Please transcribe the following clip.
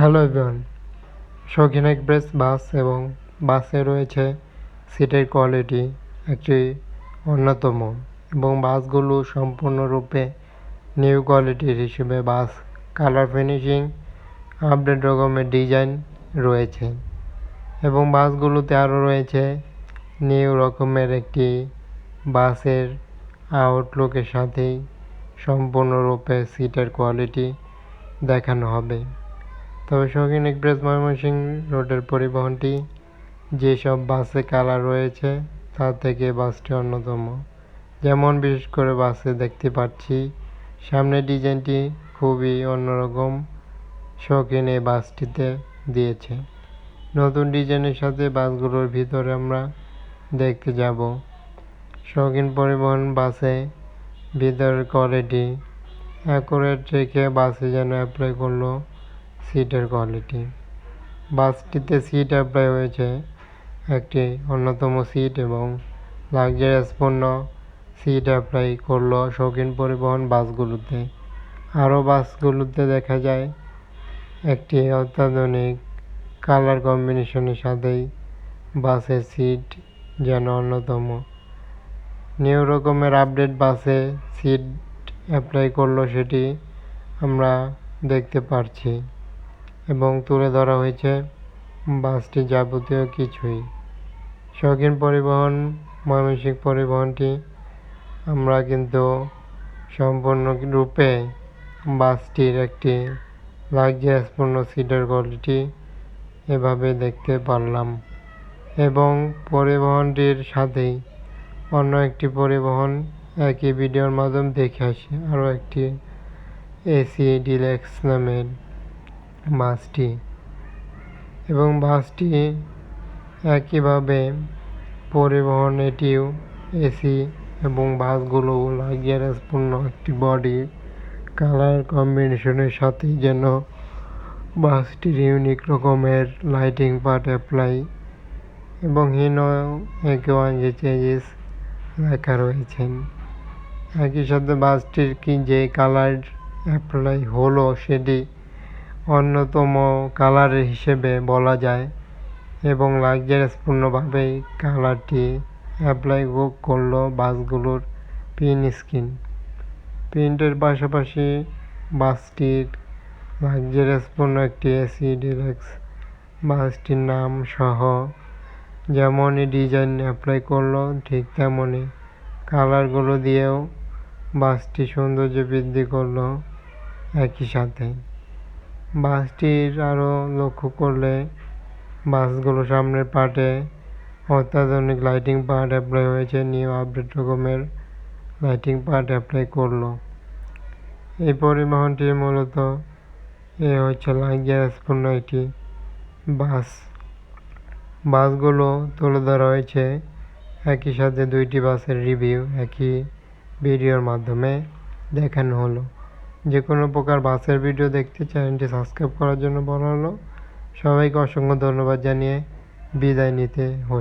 Hello everyone Shoukhin express bus এবং বাসে রয়েছে সিটের কোয়ালিটি একটি অন্যতম এবং বাসগুলো সম্পূর্ণরূপে নিউ কোয়ালিটির হিসেবে বাস কালার ফিনিশিং আপডেট রকমের ডিজাইন রয়েছে এবং বাসগুলোতে আরও রয়েছে নিউ রকমের একটি বাসের আউটলুকের সাথেই সম্পূর্ণরূপে সিটের কোয়ালিটি দেখানো হবে। তবে শৌখিন এক্সপ্রেস ময়মনসিংহ রোডের পরিবহনটি যেসব বাসে কালার রয়েছে তার থেকে বাসটি অন্যতম। যেমন বিশেষ করে বাসে দেখতে পাচ্ছি সামনের ডিজাইনটি খুবই অন্যরকম শৌখিন এই বাসটিতে দিয়েছে। নতুন ডিজাইনের সাথে বাসগুলোর ভিতরে আমরা দেখতে যাব। শৌখিন পরিবহন বাসে ভিতরের কোয়ালিটি অ্যাকুরেট রেখে বাসে যেন অ্যাপ্লাই করল সিটের কোয়ালিটি। বাসটিতে সিট অ্যাপ্লাই হয়েছে একটি অন্যতম সিট এবং লাক্সারিয়াস পণ্য সিট অ্যাপ্লাই করল শৌখিন পরিবহন বাসগুলোতে। আরও বাসগুলোতে দেখা যায়, একটি অত্যাধুনিক কালার কম্বিনেশনের সাথেই বাসের সিট যেন অন্যতম। নিউ রকমের আপডেট বাসে সিট অ্যাপ্লাই করল সেটি আমরা দেখতে পারছি। এবং তুলে ধরা হয়েছে বাসটি যাবতীয় কিছুই। শৌখিন পরিবহন, মানসিক পরিবহনটি আমরা কিন্তু সম্পূর্ণ রূপে বাসটির একটি লাক্সারিয়াসপূর্ণ সিটের কোয়ালিটি এভাবে দেখতে পারলাম। এবং পরিবহনটির সাথেই অন্য একটি পরিবহন একই ভিডিওর মাধ্যমে দেখে আসি। আরও একটি এসি ডিলেক্স নামের বাসটি এবং বাসটি একইভাবে পরিবহন এটিও এসি এবং বাসগুলো লাক্সারিয়াসপূর্ণ একটি বডি। কালার কম্বিনেশনের সাথে যেন বাসটির ইউনিক রকমের লাইটিং পার্ট অ্যাপ্লাই এবং হিন একে ওয়ান যে চেঞ্জেস লেখা রয়েছেন একই সাথে বাসটির কি যে কালার অ্যাপ্লাই হলো সেটি অন্যতম কালারের হিসেবে বলা যায় এবং লাক্সারিয়াসপূর্ণভাবেই কালারটি অ্যাপ্লাই করল বাসগুলোর পিন স্ক্রিন প্রিন্টের পাশাপাশি বাসটির লাক্সারিয়াসপূর্ণ একটি এসি ডিলেক্স বাসটির নাম সহ যেমনই ডিজাইন অ্যাপ্লাই করল, ঠিক তেমনই কালারগুলো দিয়েও বাসটি সৌন্দর্য বৃদ্ধি করল একই সাথে। বাসটির আরও লক্ষ্য করলে বাসগুলো সামনের পার্টে অত্যাধুনিক লাইটিং পার্ট অ্যাপ্লাই হয়েছে। নিউ আপডেট রকমের লাইটিং পার্ট অ্যাপ্লাই করল। এই পরিবহনটি মূলত এ হচ্ছে লাক্সারিয়াসপূর্ণ একটি বাস। বাসগুলো তুলে ধরা হয়েছে একই সাথে দুইটি বাসের রিভিউ, একই ভিডিওর মাধ্যমে দেখানো হলো। যে কোনো প্রকার বাসের ভিডিও দেখতে চ্যানেলটি সাবস্ক্রাইব করার জন্য বলা হলো। সবাইকে অসংখ্য ধন্যবাদ জানিয়ে বিদায় নিতে হচ্ছে